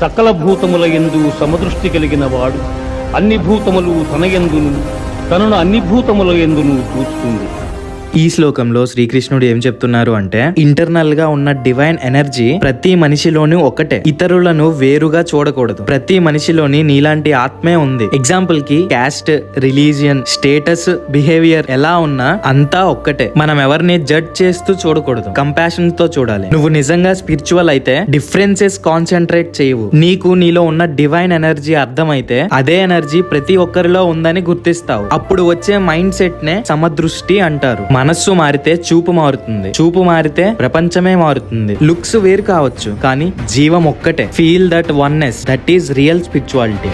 సకల భూతముల యందు సమదృష్టి కలిగిన వాడు అన్ని భూతములు తన యందును తనను అన్ని భూతముల యందును చూస్తుంది ఈ శ్లోకంలో శ్రీకృష్ణుడు ఏం చెప్తున్నారు అంటే ఇంటర్నల్గా ఉన్న డివైన్ ఎనర్జీ ప్రతి మనిషిలోని ఒకటే ఇతరులను వేరుగా చూడకూడదు. ప్రతి మనిషిలోని నీలాంటి ఆత్మే ఉంది. ఎగ్జాంపుల్కి క్యాస్ట్ రిలీజియన్ స్టేటస్ బిహేవియర్ ఎలా ఉన్నా అంతా ఒక్కటే. మనం ఎవరిని జడ్జ్ చేస్తూ చూడకూడదు. కంపాషన్తో చూడాలి. నువ్వు నిజంగా స్పిరిచువల్ అయితే డిఫరెన్సెస్ కాన్సన్ట్రేట్ చేయవు. నీకు నీలో ఉన్న డివైన్ ఎనర్జీ అర్థమైతే అదే ఎనర్జీ ప్రతి ఒక్కరిలో ఉందని గుర్తిస్తావు. అప్పుడు వచ్చే మైండ్ సెట్ నే సమదృష్టి అంటారు. మనస్సు మారితే చూపు మారుతుంది. చూపు మారితే ప్రపంచమే మారుతుంది. లుక్స్ వేరు కావచ్చు కానీ జీవం ఒక్కటే. Feel that oneness that is real spirituality